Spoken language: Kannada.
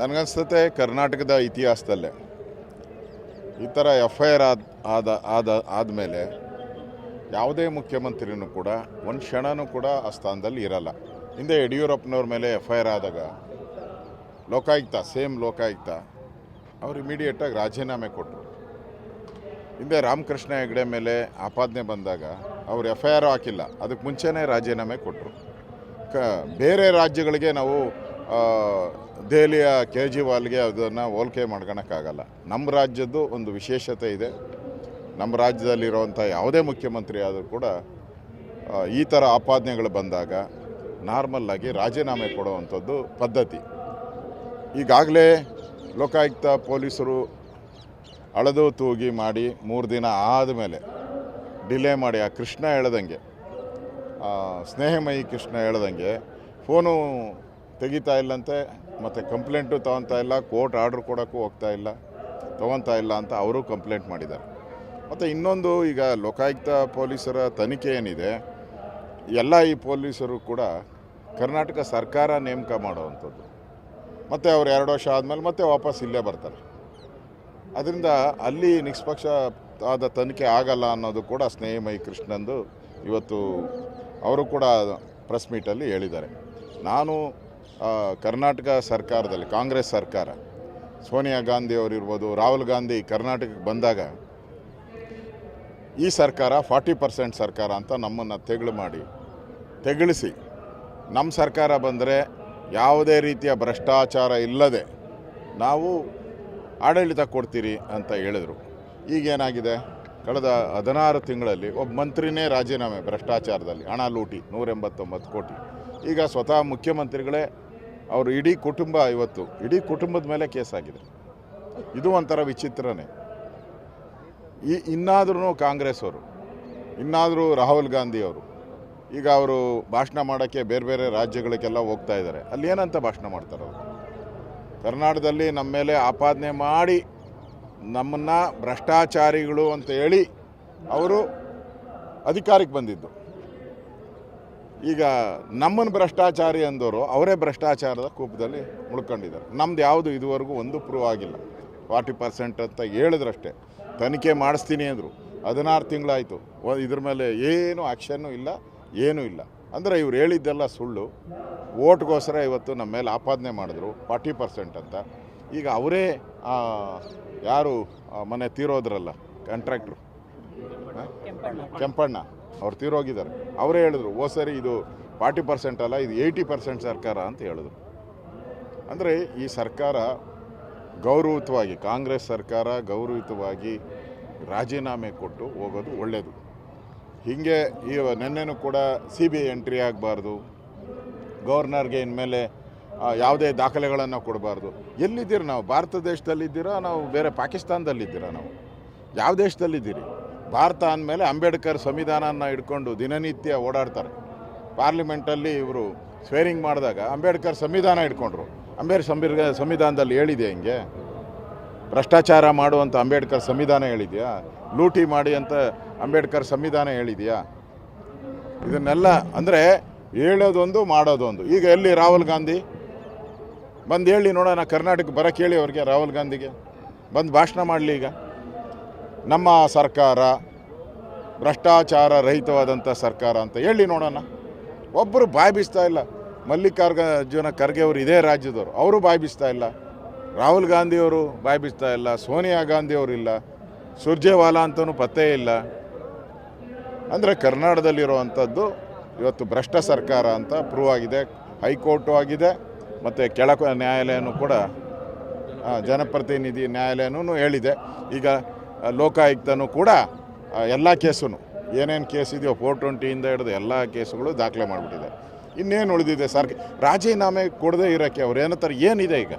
ನನಗನ್ಸುತ್ತೆ ಕರ್ನಾಟಕದ ಇತಿಹಾಸದಲ್ಲೇ ಈ ಥರ ಎಫ್ ಐ ಆರ್ ಆದ ಆದ ಆದ ಆದಮೇಲೆ ಯಾವುದೇ ಮುಖ್ಯಮಂತ್ರಿನೂ ಕೂಡ ಒಂದು ಕ್ಷಣನೂ ಕೂಡ ಆ ಸ್ಥಾನದಲ್ಲಿ ಇರಲ್ಲ. ಹಿಂದೆ ಯಡಿಯೂರಪ್ಪನವ್ರ ಮೇಲೆ ಎಫ್ ಐ ಆರ್ ಆದಾಗ ಲೋಕಾಯುಕ್ತ, ಸೇಮ್ ಲೋಕಾಯುಕ್ತ ಅವ್ರು ಇಮಿಡಿಯೇಟಾಗಿ ರಾಜೀನಾಮೆ ಕೊಟ್ಟರು ಹಿಂದೆ ರಾಮಕೃಷ್ಣ ಹೆಗಡೆ ಮೇಲೆ ಆಪಾದನೆ ಬಂದಾಗ ಅವ್ರು ಎಫ್ ಐ ಆರ್ ಹಾಕಿಲ್ಲ. ಅದಕ್ಕೆ ಮುಂಚೆನೇ ರಾಜೀನಾಮೆ ಕೊಟ್ಟರು ಕ ಬೇರೆ ರಾಜ್ಯಗಳಿಗೆ ನಾವು ದೆಹಲಿಯ ಕೇಜ್ರಿವಾಲ್ಗೆ ಅದನ್ನು ಹೋಲಿಕೆ ಮಾಡ್ಕೊಳಕ್ಕಾಗಲ್ಲ ನಮ್ಮ ರಾಜ್ಯದ್ದು ಒಂದು ವಿಶೇಷತೆ ಇದೆ. ನಮ್ಮ ರಾಜ್ಯದಲ್ಲಿರುವಂಥ ಯಾವುದೇ ಮುಖ್ಯಮಂತ್ರಿ ಆದರೂ ಕೂಡ ಈ ಥರ ಆಪಾದನೆಗಳು ಬಂದಾಗ ನಾರ್ಮಲ್ಲಾಗಿ ರಾಜೀನಾಮೆ ಕೊಡುವಂಥದ್ದು ಪದ್ಧತಿ. ಈಗಾಗಲೇ ಲೋಕಾಯುಕ್ತ ಪೊಲೀಸರು ಅಳೆದು ತೂಗಿ ಮಾಡಿ ಮೂರು ದಿನ ಆದಮೇಲೆ ಡಿಲೇ ಮಾಡಿ, ಆ ಕೃಷ್ಣ ಹೇಳ್ದಂಗೆ ಸ್ನೇಹಮಯಿ ಕೃಷ್ಣ ಹೇಳ್ದಂಗೆ, ಫೋನು ತೆಗಿತಾ ಇಲ್ಲಂತೆ, ಮತ್ತು ಕಂಪ್ಲೇಂಟು ತೊಗೊತಾ ಇಲ್ಲ ಕೋರ್ಟ್ ಆರ್ಡ್ರ್ ಕೊಡೋಕ್ಕೂ ಹೋಗ್ತಾ ಇಲ್ಲ, ತೊಗೊತಾ ಇಲ್ಲ ಅಂತ ಅವರು ಕಂಪ್ಲೇಂಟ್ ಮಾಡಿದ್ದಾರೆ. ಮತ್ತು ಇನ್ನೊಂದು, ಈಗ ಲೋಕಾಯುಕ್ತ ಪೊಲೀಸರ ತನಿಖೆ ಏನಿದೆ, ಎಲ್ಲ ಈ ಪೊಲೀಸರು ಕೂಡ ಕರ್ನಾಟಕ ಸರ್ಕಾರ ನೇಮಕ ಮಾಡೋವಂಥದ್ದು. ಮತ್ತು ಅವ್ರು ಎರಡು ವರ್ಷ ಆದಮೇಲೆ ಮತ್ತೆ ವಾಪಸ್ ಇಲ್ಲೇ ಬರ್ತಾರೆ. ಅದರಿಂದ ಅಲ್ಲಿ ನಿಷ್ಪಕ್ಷ ಆದ ತನಿಖೆ ಆಗಲ್ಲ ಅನ್ನೋದು ಕೂಡ ಸ್ನೇಹಮಯಿ ಕೃಷ್ಣಂದು ಇವತ್ತು ಅವರು ಕೂಡ ಪ್ರೆಸ್ ಮೀಟಲ್ಲಿ ಹೇಳಿದ್ದಾರೆ. ನಾನು ಕರ್ನಾಟಕ ಸರ್ಕಾರದಲ್ಲಿ, ಕಾಂಗ್ರೆಸ್ ಸರ್ಕಾರ, ಸೋನಿಯಾ ಗಾಂಧಿ ಅವರಿರ್ಬೋದು, ರಾಹುಲ್ ಗಾಂಧಿ ಕರ್ನಾಟಕಕ್ಕೆ ಬಂದಾಗ ಈ ಸರ್ಕಾರ ಫಾರ್ಟಿ ಪರ್ಸೆಂಟ್ ಸರ್ಕಾರ ಅಂತ ನಮ್ಮನ್ನು ತೆಗಳು ಮಾಡಿ, ತೆಗಳಿಸಿ ನಮ್ಮ ಸರ್ಕಾರ ಬಂದರೆ ಯಾವುದೇ ರೀತಿಯ ಭ್ರಷ್ಟಾಚಾರ ಇಲ್ಲದೆ ನಾವು ಆಡಳಿತ ಕೊಡ್ತೀರಿ ಅಂತ ಹೇಳಿದರು. ಈಗೇನಾಗಿದೆ ಕಳೆದ ಹದಿನಾರು ತಿಂಗಳಲ್ಲಿ ಒಬ್ಬ ಮಂತ್ರಿನೇ ರಾಜೀನಾಮೆ ಭ್ರಷ್ಟಾಚಾರದಲ್ಲಿ, ಹಣ ಲೂಟಿ, ನೂರೆಂಬತ್ತೊಂಬತ್ತು ಕೋಟಿ. ಈಗ ಸ್ವತಃ ಮುಖ್ಯಮಂತ್ರಿಗಳೇ ಅವರು ಇಡೀ ಕುಟುಂಬ ಇವತ್ತು, ಇಡೀ ಕುಟುಂಬದ ಮೇಲೆ ಕೇಸಾಗಿದೆ ಇದು ಒಂಥರ ವಿಚಿತ್ರನೇ. ಈ ಇನ್ನಾದ್ರೂ ಕಾಂಗ್ರೆಸ್ ಅವರು, ಇನ್ನಾದರೂ ರಾಹುಲ್ ಗಾಂಧಿ ಅವರು, ಈಗ ಅವರು ಭಾಷಣ ಮಾಡೋಕ್ಕೆ ಬೇರೆ ಬೇರೆ ರಾಜ್ಯಗಳಿಗೆಲ್ಲ ಹೋಗ್ತಾ ಇದ್ದಾರೆ. ಅಲ್ಲಿ ಏನಂತ ಭಾಷಣ ಮಾಡ್ತಾರೆ ಅವರು? ಕರ್ನಾಟಕದಲ್ಲಿ ನಮ್ಮ ಮೇಲೆ ಆಪಾದನೆ ಮಾಡಿ ನಮ್ಮನ್ನು ಭ್ರಷ್ಟಾಚಾರಿಗಳು ಅಂತ ಹೇಳಿ ಅವರು ಅಧಿಕಾರಕ್ಕೆ ಬಂದಿದ್ದು. ಈಗ ನಮ್ಮನ್ನು ಭ್ರಷ್ಟಾಚಾರಿ ಅಂದವರು ಅವರೇ ಭ್ರಷ್ಟಾಚಾರದ ಕೂಪದಲ್ಲಿ ಮುಳ್ಕೊಂಡಿದ್ದಾರೆ. ನಮ್ದು ಯಾವುದು ಇದುವರೆಗೂ ಒಂದು ಪ್ರೂವ್ ಆಗಿಲ್ಲ. ಫಾರ್ಟಿ ಪರ್ಸೆಂಟ್ ಅಂತ ಹೇಳಿದ್ರಷ್ಟೇ. ತನಿಖೆ ಮಾಡಿಸ್ತೀನಿ ಅಂದರು. ಹದಿನಾರು ತಿಂಗಳಾಯಿತು. ಇದ್ರ ಮೇಲೆ ಏನು ಆ್ಯಕ್ಷನ್ನು ಇಲ್ಲ, ಏನೂ ಇಲ್ಲ. ಅಂದರೆ ಇವ್ರು ಹೇಳಿದ್ದೆಲ್ಲ ಸುಳ್ಳು. ಓಟ್ಗೋಸ್ಕರ ಇವತ್ತು ನಮ್ಮ ಮೇಲೆ ಆಪಾದನೆ ಮಾಡಿದ್ರು. ಫಾರ್ಟಿ ಪರ್ಸೆಂಟ್ ಅಂತ. ಈಗ ಅವರೇ ಯಾರು ಮನೆ ತೀರೋದ್ರಲ್ಲ ಕಾಂಟ್ರಾಕ್ಟ್ರು ಕೆಂಪಣ್ಣ. ಅವ್ರು ತೀರೋಗಿದ್ದಾರೆ. ಅವರೇ ಹೇಳಿದ್ರು, ಓ ಸರಿ, ಇದು ಫಾರ್ಟಿ ಪರ್ಸೆಂಟ್ ಅಲ್ಲ, ಇದು ಏಯ್ಟಿ ಪರ್ಸೆಂಟ್ ಸರ್ಕಾರ ಅಂತ ಹೇಳಿದ್ರು. ಅಂದರೆ ಈ ಸರ್ಕಾರ ಗೌರವಯುತವಾಗಿ, ಕಾಂಗ್ರೆಸ್ ಸರ್ಕಾರ ಗೌರವಯುತವಾಗಿ ರಾಜೀನಾಮೆ ಕೊಟ್ಟು ಹೋಗೋದು ಒಳ್ಳೆಯದು ಹೀಗೆ ಈ ನಿನ್ನೆನೂ ಕೂಡ ಸಿ ಬಿ ಐ ಎಂಟ್ರಿ ಆಗಬಾರ್ದು. ಗವರ್ನರ್ಗೆ ಇನ್ಮೇಲೆ ಯಾವುದೇ ದಾಖಲೆಗಳನ್ನು ಕೊಡಬಾರ್ದು. ಎಲ್ಲಿದ್ದೀರಿ ನಾವು? ಭಾರತ ದೇಶದಲ್ಲಿದ್ದೀರಾ? ನಾವು ಬೇರೆ ಪಾಕಿಸ್ತಾನದಲ್ಲಿದ್ದೀರಾ ನಾವು? ಯಾವ ದೇಶದಲ್ಲಿದ್ದೀರಿ? ಭಾರತ ಅಂದಮೇಲೆ ಅಂಬೇಡ್ಕರ್ ಸಂವಿಧಾನನ ಇಟ್ಕೊಂಡು ದಿನನಿತ್ಯ ಓಡಾಡ್ತಾರೆ. ಪಾರ್ಲಿಮೆಂಟಲ್ಲಿ ಇವರು ಸ್ವೇರಿಂಗ್ ಮಾಡಿದಾಗ ಅಂಬೇಡ್ಕರ್ ಸಂವಿಧಾನ ಇಟ್ಕೊಂಡ್ರು ಅಂಬೇಡ್ ಸಂವಿರ್ ಸಂವಿಧಾನದಲ್ಲಿ ಹೇಳಿದೆ ಹಿಂಗೆ? ಭ್ರಷ್ಟಾಚಾರ ಮಾಡುವಂಥ ಅಂಬೇಡ್ಕರ್ ಸಂವಿಧಾನ ಹೇಳಿದೆಯಾ? ಲೂಟಿ ಮಾಡಿ ಅಂತ ಅಂಬೇಡ್ಕರ್ ಸಂವಿಧಾನ ಹೇಳಿದೆಯಾ? ಇದನ್ನೆಲ್ಲ ಅಂದರೆ ಹೇಳೋದೊಂದು ಮಾಡೋದೊಂದು. ಈಗ ಎಲ್ಲಿ ರಾಹುಲ್ ಗಾಂಧಿ? ಬಂದು ಹೇಳಿ ನೋಡೋಣ ಕರ್ನಾಟಕ ಬರಕ್ಕೆ ಹೇಳಿ ಅವ್ರಿಗೆ ರಾಹುಲ್ ಗಾಂಧಿಗೆ. ಬಂದು ಭಾಷಣ ಮಾಡಲಿ ಈಗ. ನಮ್ಮ ಸರ್ಕಾರ ಭ್ರಷ್ಟಾಚಾರ ರಹಿತವಾದಂಥ ಸರ್ಕಾರ ಅಂತ ಹೇಳಿ ನೋಡೋಣ. ಒಬ್ಬರು ಬಾಯಿ ಬೀಸ್ತಾ ಇಲ್ಲ. ಮಲ್ಲಿಕಾರ್ಜುನ ಖರ್ಗೆ ಅವರು ಇದೇ ರಾಜ್ಯದವರು. ಅವರು ಬಾಯಿ ಬೀಸ್ತಾ ಇಲ್ಲ. ರಾಹುಲ್ ಗಾಂಧಿಯವರು ಬಾಯಿ ಬೀಸ್ತಾ ಇಲ್ಲ. ಸೋನಿಯಾ ಗಾಂಧಿ ಅವರು ಇಲ್ಲ. ಸುರ್ಜೇವಾಲಾ ಅಂತಲೂ ಪತ್ತೆ ಇಲ್ಲ. ಅಂದರೆ ಕರ್ನಾಟಕದಲ್ಲಿರುವಂಥದ್ದು ಇವತ್ತು ಭ್ರಷ್ಟ ಸರ್ಕಾರ ಅಂತ ಪ್ರೂವ್ ಆಗಿದೆ. ಹೈಕೋರ್ಟು ಆಗಿದೆ. ಮತ್ತು ಕೆಳಕ ನ್ಯಾಯಾಲಯನೂ ಕೂಡ ಜನಪ್ರತಿನಿಧಿ ನ್ಯಾಯಾಲಯನೂ ಹೇಳಿದೆ. ಈಗ ಲೋಕಾಯುಕ್ತನೂ ಕೂಡ ಎಲ್ಲ ಕೇಸೂ ಏನೇನು ಕೇಸ್ ಇದೆಯೋ ಫೋರ್ ಟ್ವೆಂಟಿಯಿಂದ ಹಿಡಿದು ಎಲ್ಲ ಕೇಸುಗಳು ದಾಖಲೆ ಮಾಡಿಬಿಟ್ಟಿದೆ. ಇನ್ನೇನು ಉಳಿದಿದೆ? ಸರ್ ರಾಜೀನಾಮೆ ಕೊಡದೇ ಇರೋಕ್ಕೆ ಅವ್ರು ಏನಂತಾರೆ? ಏನಿದೆ ಈಗ?